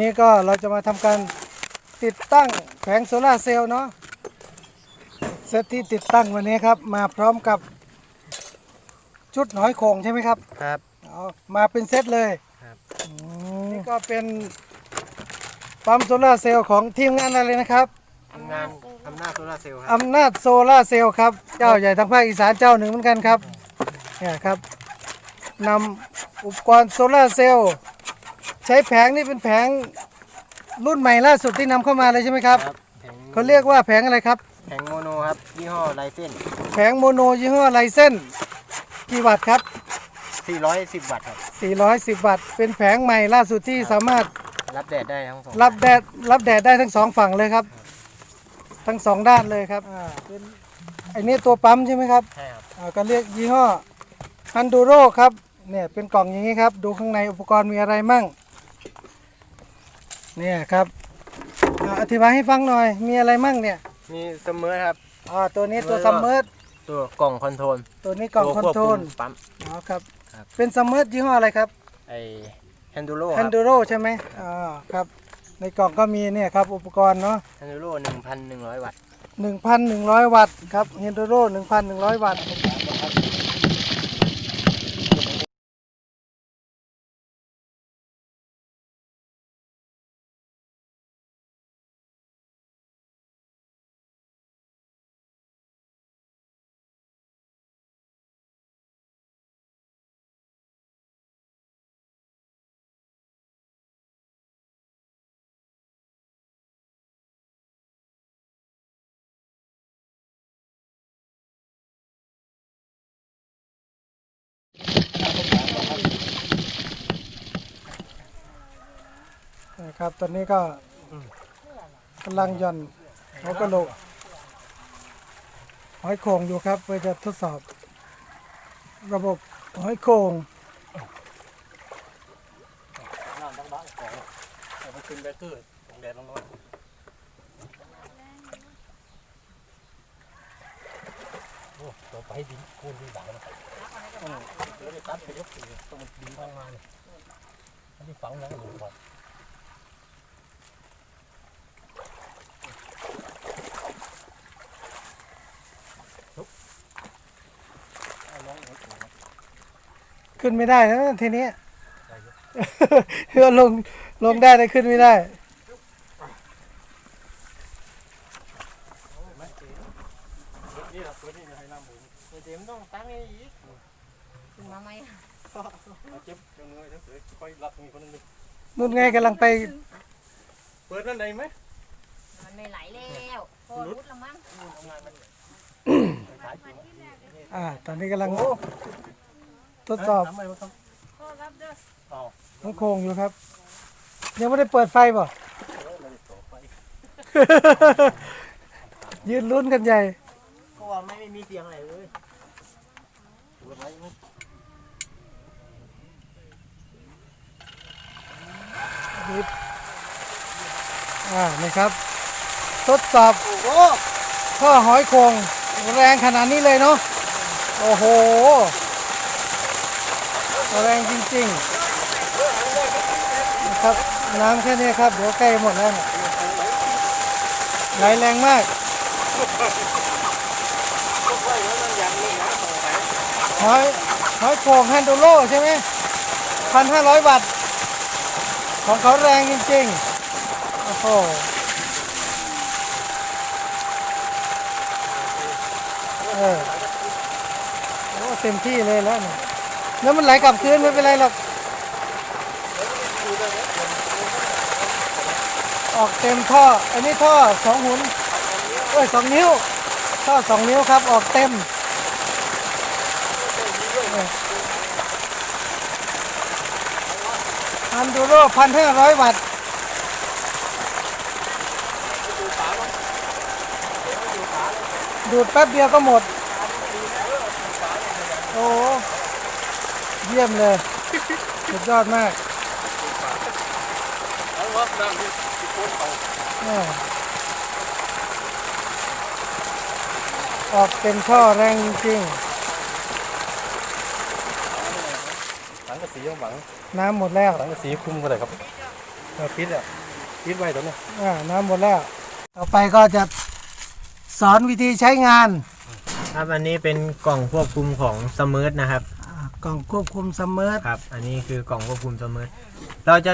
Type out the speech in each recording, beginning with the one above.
นนี้ก็เราจะมาทำการติดตั้งแผงโซลาร์เซลล์เนาะเซตที่ติดตั้งวันนี้ครับ มาพร้อมกับชุดหอยโข่งใช่ไหมครับครับเอามาเป็นเซตเลยครับอืมนี่ก็เป็นปั๊มโซลาร์เซลล์ของทีมงานอะไรนะครับทำงานอำนาจโซลาร์เซลล์ครับอำนาจโซลาร์เซลล์ครับ เจ้าใหญ่ทางภาคอีสานเจ้าหนึ่งเหมือนกันครับเนี่ยครับนำอุปกรณ์โซลาร์เซลล์ใช้แผงนี่เป็นแผงรุ่นใหม่ล่าสุดที่นำเข้ามาเลยใช่ไหมครับครับแผงเขาเรียกว่าแผงอะไรครับ แผงโมโนครับยี่ห้อไลเซนแผงโมโนยี่ห้อไลเซนกี่วัตต์ครับ 410 วัตต์ครับ 410 วัตต์เป็นแผงใหม่ล่าสุดที่สามารถรับแดดได้ทั้งสองรับแดดรับแดดได้ทั้งสองฝั่งเลยครับ ทั้งสองด้านเลยครับอ่าเป็นไอ้นี่ตัวปั๊มใช่ไหมครับ ใช่ครับ อ่าก็เรียกยี่ห้อฮันดูโรครับเนี่ยเป็นกล่องอย่างนี้ครับ ดูข้างในอุปกรณ์มีอะไรมั่ง เนี่ยครับอ่าอธิบายให้ฟังหน่อย มีอะไรมั่งเนี่ยมีเสมอครับ อ่าตัวนี้ตัวแล้วก็ซัมเมอร์ตัวกล่องคอนโทรลตัวนี้กล่องคอนโทรลตัววบคุมปั๊ม อ๋อครับ ครับ เป็นซัมเมอร์ยี่ห้ออะไรครับ ไอแฮนดูโร่คฮัรันบดูโรใช่ไหมอ่าครับ ในกล่องก็มีเนี่ยครับอุปกรณ์เนาะแฮนดูโร่1,100วัตต์1,100 วัตต์ครับฮันดูโร1,100 วัตต์ นะครับตอนนี้ก็กำลังหย่อนหัวกะโหลกหอยโข่งอยู่ครับเพื่อจะทดสอบ ระบบหอยโข่งน้ำบ้างๆของแต่มันขึ้นแบตเตอร์ของแดดร้อนๆโอ้ต่อไปดินโคนดินด่างนะอืมแล้วไปตัดไปยกตีต้องมันดินทางมาเนี่ยอันนี้ฝังยังอยู่ก่อน ขึ้นไม่ได้นะทีนี้เพื่อลงลงได้แต่ขึ้นไม่ได้นี่แหละตัวนี้จะให้น้ำหมูเดี๋ยวมันต้องตั้งให้อีกขึ้นมาไหมเอาเจ็บจังเลยทั้งเสือค่อยรับมีคนนึงนู่นไงกำลังไป เปิดนั่นได้ไหมมันไม่ไหลแล้วพอรุดแล้วมั้งทำงานมันขายจริงอ่า ตอนนี้กำลัง ทดสอบทำไมวะครับอ๋อหอยโข่งอยู่ครับ ยังไม่ได้เปิดไฟป่ะเลยต่อไปยืนลุ้นกันใหญ่เพราะว่าไม่มีเสียงอะไรเลยเปิดไว้ไหมนิดอ่านี่ครับ ทดสอบโอ้โหท่อหอยโข่งแรงขนาดนี้เลยเนาะ โอ้โห แรงจริงๆนะครับน้ำแค่นี้ครับเดี๋ยวใกล้หมดแล้วเนี่ยไหลแรงมากหอยหอยโข่งฮันดูโลใช่ไหมพันห้าร้อยวัตต์ของเขาแรงจริงๆ โอ้โหเออโอ้เต็มที่เลยแล้วเนี่ย แล้วมันไหลกลับคืนไม่เป็นไรหรอก ออกเต็มท่อ อันนี้ท่อสองหุนเอ้ยสองนิ้ว ท่อสองนิ้วครับ ออกเต็ม พันดูโรพันห้าร้อยวัตต์ดูดแป๊บเดียวก็หมด โอ้ เยี่ยมเลย สุดยอดมากเอาว่าน้ำที่ที่โค้งเขาอ่าออกเต็มท่อแรงจริงๆสังกะสีหวังน้ำหมดแล้วสังกะสีคลุมก็ได้ครับเอาปิดอะปิดไว้ตรงนี้อ่าน้ำหมดแล้ว ต่อไปก็จะสอนวิธีใช้งาน ครับอันนี้เป็นกล่องควบคุมของสมิร์ทนะครับอ่า กล่องควบคุมสมเมอร์ครับ อันนี้คือกล่องควบคุมสมิร์ทเราจะ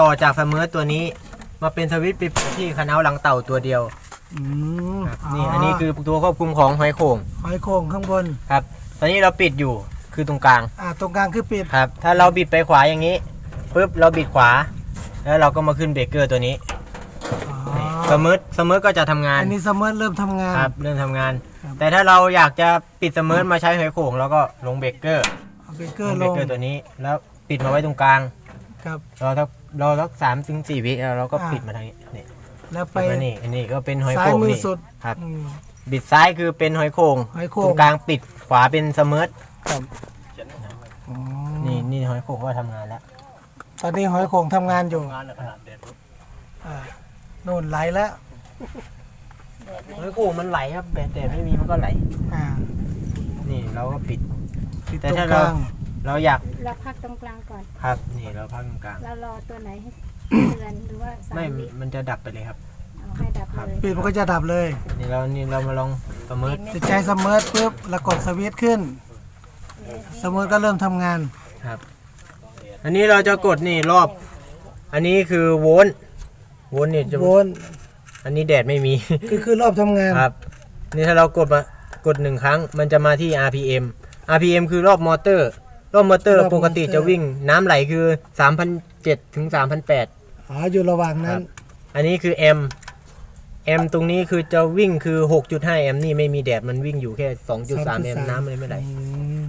ต่อจากสมิร์ทตัวนี้มาเป็นสวิตช์ปิดที่คันเอาท์หลังเต่าตัวเดียวอืมครับนี่อันนี้คือตัวควบคุมของหอยโข่งหอยโข่งข้างบน ครับ ตอนนี้เราปิดอยู่คือตรงกลางอ่าตรงกลางคือปิดครับ ถ้าเราบิดไปขวาอย่างนี้ปุ๊บเราบิดขวา แล้วเราก็มาขึ้นเบรกเกอร์ตัวนี้อ๋อนี่สมิร์ทสมิร์ทก็จะทำงานอันนี้สมเมอร์เริ่มทำงาน ครับเริ่มทำงาน ครับ แต่ถ้าเราอยากจะปิดสมิร์ทมาใช้หอยโข่งเราก็ลงเบรกเกอร์ เอาเบรกเกลอร์งลเบรกงเกอร์ตัวนี้ แล้วปิดมาไว้ตรงกลาง ครับ รอสักรอสักสามถึงสี่วิแล้วเราก็อ่าปิดมาทางนี้นี่แล้วไปปิดมานี่อันนี้ก็เป็นหอยซ้ายโข่งมือนี่สุดครับอืม บิดซ้ายคือเป็นหอยโข่งหอยโข่ตรงงกลางปิดขวาเป็นสมิร์ทครับอ๋อนี่นี่หอยโข่งก็ทำงานแล้วตอนนี้หอยโข่งทำงานอยู่งานขนาดเด็ดอ่าโน่นไหลแล้วหอยโข่งมันไหลครับแต่แต่ไม่มีมันก็ไหล อ่านี่เราก็ปิด ปิดแต่ตรงถ้ากเราลาง เราอยากเราพักตรงกลางก่อนครับนี่เราพักตรงกลาง เรารอตัวไหนให้เตือนหรือว่าสาไม่มวิมันจะดับไปเลยครับ เอาให้ดับ เลยปิดมันก็จะดับเลย นี่เรานี่เรามาลองสมิร์ทจะใช้สมเมอร์ปุ๊บแล้วกดสวิตช์ขึ้น สมเมอร์ก็เริ่มทำงาน ครับ อันนี้เราจะกดนี่รอบ อันนี้คือโวลต์โวลต์นี่จะโวนอันนี้แดดไม่มี คือคือรอบทำงาน ครับ นี่ถ้าเรากดมากดหนึ่งครั้ง มันจะมาที่ RPM RPM คือรอบมอเตอร์รอบมอเตอร์ ปกติจะวิ่งน้ำไหลคือ3,007ถึง3,008อ๋ออยู่ระหว่างนั้น อันนี้คือ M M ตรงนี้คือจะวิ่งคือ 6.5 M นี่ไม่มีแดดมันวิ่งอยู่แค่ 2.3 M น้ำเลยไม่ไหลอืม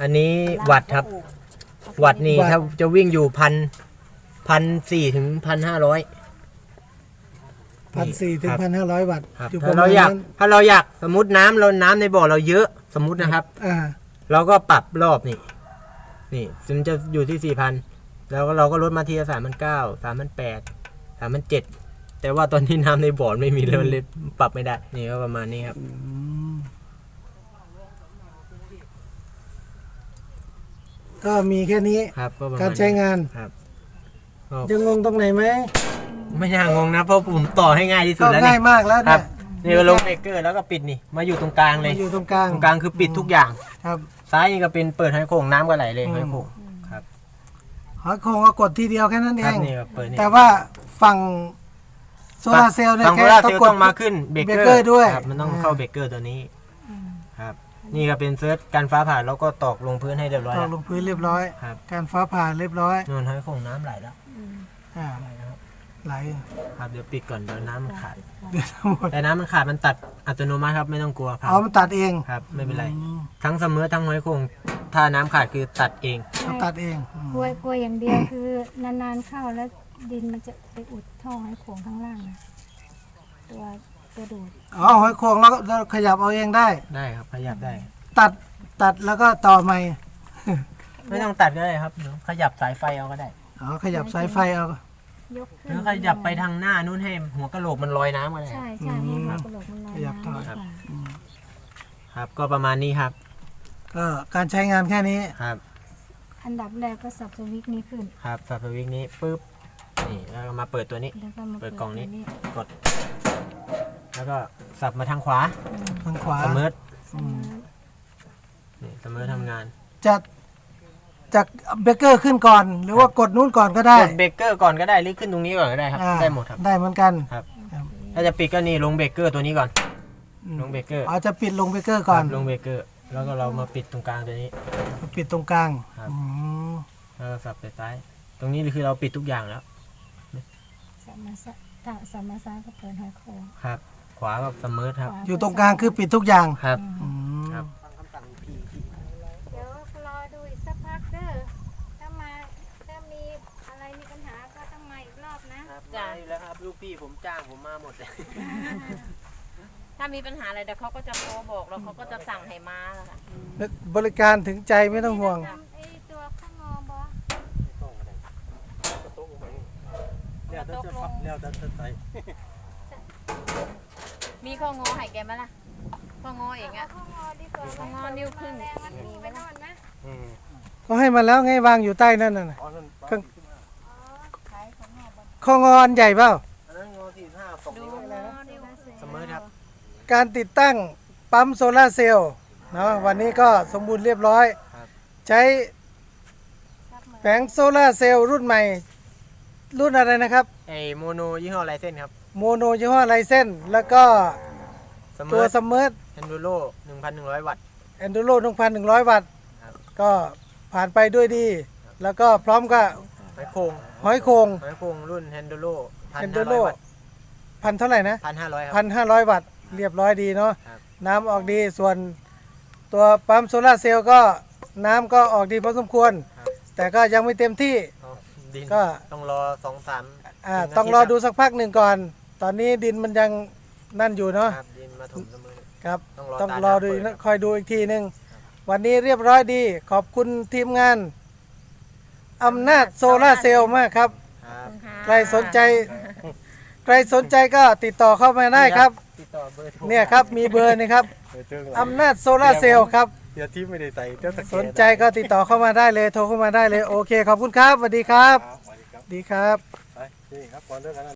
อันนี้วัตต์ครับ วัตต์นี่วัตต์ ถ้าจะวิ่งอยู่พันพันสี่ถึงพันห้าร้อย พันสี่ถึงพันห้าร้อยวัตต์ครับอยู่ปถ้าระมาเราณอยากนั้นถ้าเราอยากสมมติน้ำเราน้ำในบ่อเราเยอะสมมตินะครับ อ่า เราก็ปรับรอบนี่ นี่มันจะอยู่ที่สี่พันแล้วก็เราก็ลดมาทีละสามพันเก้าสามพันแปดสามพันเจ็ดแต่ว่าตอนนี้น้ำในบ่อไม่มีเลยมันเลยปรับไม่ได้ นี่ก็ประมาณนี้ครับอืมก็มีแค่นี้ ครับก็ประมาณการใช้งาน ครับก็ยังงงตรงไหนไหม ไม่น่างงนะเพราะผมต่อให้ง่ายที่สุดก็แล้วง่านี่ยมากแล้วครัเนี่ยบนี่ก็ลงเบรกเกอร์แล้วก็ปิดนี่มาอยู่ตรงกลางเลยมาอยู่ตรงกลางตรงกลางคือปิดทุกอย่าง ครับซ้ายนี่ก็เป็นเปิดหอยโข่งน้ำก็ไหลเลยอืมหอยโข่งครับหอยโข่งก็กดทีเดียวแค่นั้นเอครับง นี่ก็เปิดนี่แต่ว่าฝั่งโซลาร์เซลล์เนี่ยฝั่งโซแค่ลาร์เซลล์กด ต้องมาขึ้นเบรกเบรกเกเกออร์ร์ด้วยครับมันต้องอ่าเข้าเบรกเกอร์ตัวนี้ครับ นี่ก็เป็นเซิร์ชการฟ้าผ่าแล้วก็ตอกลงพื้นให้เรียบร้อยตอแล้กว ลงพื้นเรียบร้อย ครับ การฟ้าผ่าเรียบร้อยนนหอยโข่งน้ำไหลแล้วอ่า ไหลแล้วครับ ไหลครับเดี๋ยวปิดก่อนเดี๋ยวน้ำมันขาด เดือดทั้งหมดแต่น้ำมันขาดมันตัดอัตโนมัติครับไม่ต้องกลัวครับ เอามันตัดเองครับไม่เป็นไร อืมทั้งเสมอทั้งหอยโข่งถ้าน้ำขาดคือตัดเองเขาตัดเองอืมกลัวกลัวอย่างเดียวคือนานๆเข้าแล้วดินมันจะไปอุดท่อให้โขงข้างล่างนะตัวตัวดูดอ๋อหอยโข่งแล้วก็เราขยับเอาเองได้ ได้ครับขยับได้ ตัดตัดแล้วก็ต่อใหม่ไม่ต้องตัดก็ได้ครับเดี๋ยวขยับสายไฟเอาก็ได้อ๋อขยับสายไฟเอา ยกหขึ้นรือขยับไปทางหน้านู้นให้หัวกะโหลกมันลอยน้ำก็ได้ใช่ใช่ให้หัวกระโหลกมันลอยขยับต่อ น้ำครับกว่าครับ ก็ประมาณนี้ครับ ก็การใช้งานแค่นี้ ครับ อันดับแรกก็สับสวิตช์นี้ขึ้น ครับสับสวิงนี้ปุ๊บ นี่แล้วก็มาเปิดตัวนี้ แล้วก็มาเปิดกล่องนี้ ตัวกด แล้วก็สับมาทางขวาทางขวาเสมอเสมอนี่เสมอทำงาน จะ จากเบเกอร์ขึ้นก่อน หรือว่ากดนู้นก่อนก็ได้กดเบรกเกอร์ก่อนก็ได้หรือขึ้นตรงนี้ก่อนก็ได้ครับ อ่าได้หมดครับ ได้เหมือนกันครับครับถ้าจะปิดก็นี่ลงเบรกเกอร์ตัวนี้ก่อนอืมลงเบรกเกอร์อ๋อจะปิดลงเบเกอร์ก่อนครับลงเบรกเกอร์ แล้วก็เรามาปิดตรงกลางตัวนี้ ปิดตรงกลางครับ อืมแล้วก็สับไปซ้าย ตรงนี้คือเราปิดทุกอย่างแล้วสัมมาสะถ้าสัมมาสาก็เปิดหอยโขงครับ ขวากับเสมอครับ ขวอยู่ตรงกลางคือปิดทุกอย่างครับ อืมครับ เดี๋ยวรอดูอีกสักพักเด้อถ้ามาถ้ามีอะไรมีปัญหาก็ต้องมาอีกรอบนะ จ้าอยู่แล้วครับ ลูกพี่ ผมจ้างผมมาหมดเลยถ้ามีปัญหาอะไรเดี๋ยวเขาก็จะโทรบอกแล้วเขาก็จะสั่งให้มาแล้วค่ะบริการถึงใจไม่ต้องห่วง ทำไอ้ตัวข้างงอบอเดี๋ยวจะพับเดี๋ยวจะใส่มีข้องอให้แกไหมล่ะข้องอเองอะข้างงอดีกว่าข้างงอนิ้วครึ่ง แรงมันมีไหมไปล่ะโน่นนะอืมก็ให้มาแล้วไงวางอยู่ใต้นั่นน่ะ อ๋อนั่นเครื่องอ๋อขายของนอกบนข้องอนใหญ่เปล่า อันนั้นงอสี่ห้าสอง ดู นิ้ว โมดิว เสมอครับ การติดตั้งปั๊มโซลาร์เซลล์เนาะวันนี้ก็สมบูรณ์เรียบร้อย ครับ ใช้ซับเหมือนแผงโซลาร์เซลล์รุ่นใหม่ รุ่นอะไรนะครับ ไอโมโนยี่ห้อไรเส้นครับโมโนยี่ห้อไลเซนแล้วก็เสมตัวอสมิร์ท แอนดูโรหนึ่งพันหนึ่งร้อยวัตต์ แอนดูโร1,100 วัตต์ครับ ก็ผ่านไปด้วยดี แล้วก็พร้อมกับไม้โครงหอยโคงไม้โครงรุ่นแอนดูโรพันแอนห้าดูร้โรอยวัตต์พันเท่าไหร่นะ พันห้าร้อยครับพันห้าร้อยวัตต์ เรียบร้อยดีเนาะครับ น้ำออกดีส่วน ตัวปั๊มโซลาร์เซลล์ก็น้ำก็ออกดีพอสมควรแต่ก็ยังไม่เต็มที่เอาดินก็ ต้องรอสองสาม อ่าหนึ่ต้องาทิรอย์ดูสักพักหนึ่งก่อน ตอนนี้ดินมันยังนั่นอยู่เนาะครับดินมาถมเสมอ ครับต้องรอต้องตารอน้ำดูเปินะครับคอยดูอีกทีหนึ่งวันนี้เรียบร้อยดี ขอบคุณทีมงานอำนาจโซลาร์เซลล์มากครับ ครับ ใครสนใจ ใครสนใจก็ติดต่อเข้ามาได้ครับติดต่อ เบอร์โทรเนี่ยครับมีเบอร์นี่ครับเออเจออำนาจโซลาร์เซลล์ครับ เดี๋ยวที่ไม่ได้ใส่เจ้าตะเกียบสนใจก็ติดต่อเข้ามาได้เลยโทรเข้ามาได้เลยโอเค ขอบคุณครับสวัสดีครับ ครับสวัสดีครับดีครับ ไปนี่ครับก่อนเลิกกันนะ